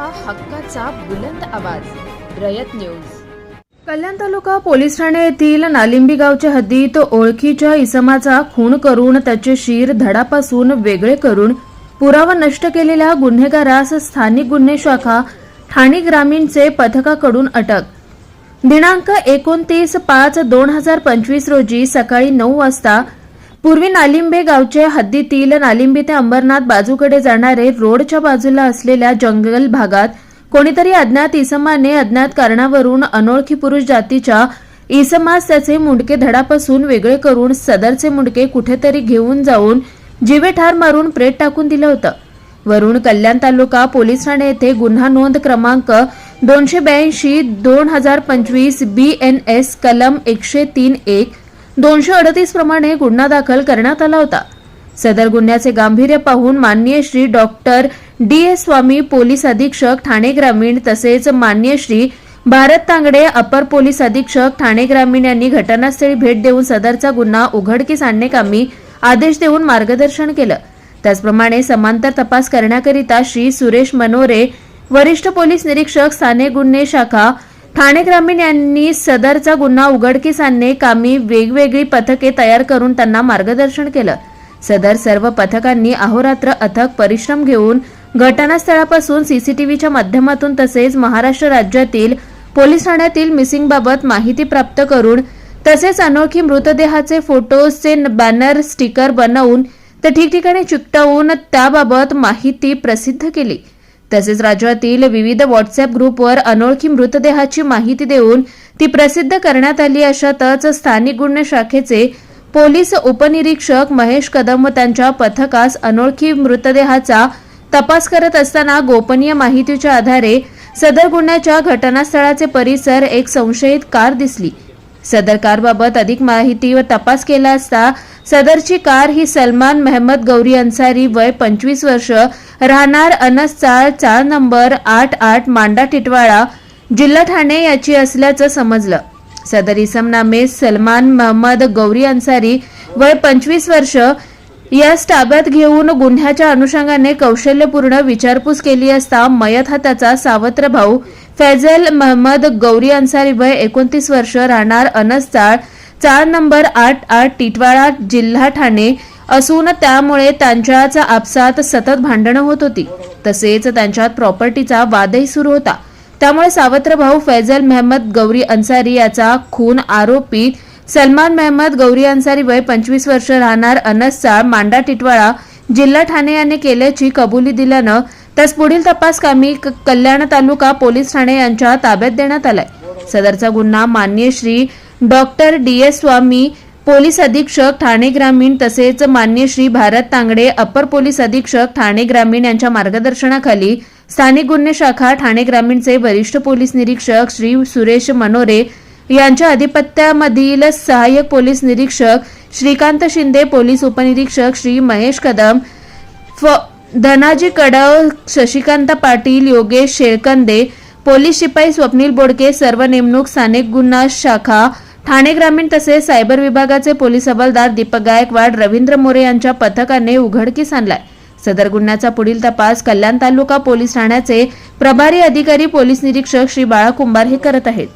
हक्काचा बुलंद आवाज. रयत न्यूज. कल्याण तालुका पोलीस ठाणे येथील नालिंबी गावच्या हद्दीत ओळखीच्या इसमाचा खून करून त्याचे शिर धडापासून वेगळे करून पुरावा नष्ट केलेल्या गुन्हेगारास स्थानिक गुन्हे शाखा ठाणे ग्रामीणचे पथकाकडून अटक. दिनांक एकोणतीस पाच दोन हजार पंचवीस रोजी सकाळी नऊ वाजता पूर्वी नालिंबे गावचे हद्दीतील नालिंबी ते अंबरनाथ बाजूकडे जाणारे रोडच्या बाजूला असलेल्या जंगल भागात कोणीतरी अज्ञात इसमाने अज्ञात कारणावरून अनोळखी पुरुष जातीच्या इसमास त्याचे मुंडके धडापासून वेगळे करून सदरचे मुंडके कुठेतरी घेऊन जाऊन जीवे ठार मारून प्रेत टाकून दिलं होतं. वरून कल्याण तालुका पोलीस ठाणे येथे गुन्हा नोंद क्रमांक दोनशे ब्याऐंशी दोन हजार पंचवीस बी एन एस कलम एकशे तीन एक दोनशे अडतीस प्रमाणे गुन्हा दाखल करण्यात आला होता. सदर गुन्ह्याचे गांभीर्य पाहून मान्य Shri doctor D. S. Swami police अधीक्षक ठाणे ग्रामीण तसेच मान्य श्री भारत तांगडे अपर पोलीस अधीक्षक ठाणे ग्रामीण यांनी घटनास्थळी भेट देऊन सदरचा गुन्हा उघडकीस आणणेकामी आदेश देऊन मार्गदर्शन केलं. त्याचप्रमाणे समांतर तपास करण्याकरिता श्री सुरेश मनोरे वरिष्ठ पोलीस निरीक्षक स्थानिक गुन्हे शाखा ठाणे ग्रामीण यांनी सदरचा गुन्हा उघडकीस आणणे कामी वेगवेगळी पथके तयार करून त्यांना मार्गदर्शन केलं. सदर सर्व पथकांनी अहोरात्र अथक परिश्रम घेऊन घटनास्थळापासून सीसीटीव्हीच्या माध्यमातून तसेच महाराष्ट्र राज्यातील पोलीस ठाण्यातील मिसिंग बाबत माहिती प्राप्त करून तसेच अनोळखी मृतदेहाचे फोटोजचे बॅनर स्टिकर बनवून ते ठिकठिकाणी चिकटवून त्याबाबत माहिती प्रसिद्ध केली. तसेच राज्यातील विविध व्हॉट्सअप ग्रुपवर अनोळखी मृतदेहाची माहिती देऊन ती प्रसिद्ध करण्यात आली अशातच स्थानिक गुन्हे शाखेचे पोलीस उपनिरीक्षक महेश कदम व त्यांच्या पथकास अनोळखी मृतदेहाचा तपास करत असताना गोपनीय माहितीच्या आधारे सदर गुन्ह्याच्या घटनास्थळाचे परिसर एक संशयित कार दिसली. सदर कारबाबत अधिक माहिती व तपास केला असता सदरची कार ही सलमान मेहमद गौरी अन्सारी वय पंचवीस वर्ष राहणार अनस चाळ चाळ नंबर आठ आठ मांडा टिटवाळा जिल्हा ठाणे याची असल्याचं समजलं. सदर इसम नामे सलमान महम्मद गौरी अन्सारी वय पंचवीस वर्ष यास ताब्यात घेऊन गुन्ह्याच्या अनुषंगाने कौशल्यपूर्ण विचारपूस केली असता मयत हा त्याचा सावत्र भाऊ फैजल महम्मद गौरी अन्सारी वय एकोणतीस वर्ष राहणार अनस चाळ चाळ नंबर आठ आठ टिटवाळा जिल्हा ठाणे असून त्यामुळे त्यांच्याच आपसात सतत भांडणं होत होती. तसेच त्यांच्यात प्रॉपर्टीचा वादही सुरू होता. त्यामुळे सावत्र भाऊ फैजल मेहमद गौरी अन्सारी याचा खून आरोपी सलमान मेहमद गौरी अन्सारी वय पंचवीस वर्ष राहणार अनसचा मांडा टिटवाळा जिल्हा ठाणे याने केल्याची कबुली दिल्यानं त्यास पुढील तपास कामी क- कल्याण तालुका पोलीस ठाणे यांच्या ताब्यात देण्यात आलाय. सदरचा गुन्हा मान्य Shri doctor D S Swami police अधीक्षक ठाणे ग्रामीण तसेच मान्य श्री भारत तांगडे अपर पोलीस अधीक्षक ठाणे ग्रामीण यांच्या मार्गदर्शनाखाली स्थानिक गुन्हे शाखा ठाणे ग्रामीणचे वरिष्ठ पोलीस निरीक्षक श्री सुरेश मनोरे यांच्या अधिपत्यामधील सहाय्यक पोलीस निरीक्षक श्रीकांत शिंदे पोलीस उपनिरीक्षक श्री महेश कदम फ धनाजी कडव शशिकांत पाटील योगेश शेळकंदे पोलीस शिपाई स्वप्नील बोडके सर्व नेमणूक स्थानिक गुन्हा शाखा ठाणे ग्रामीण तसेच सायबर विभागाचे पोलीस हवालदार दीपक गायकवाड रवींद्र मोरे यांच्या पथकाने उघडकीस आणलाय. सदर गुन्ह्याचा पुढील तपास कल्याण तालुका पोलीस ठाण्याचे प्रभारी अधिकारी पोलीस निरीक्षक श्री बाळा कुंभार हे करत आहेत.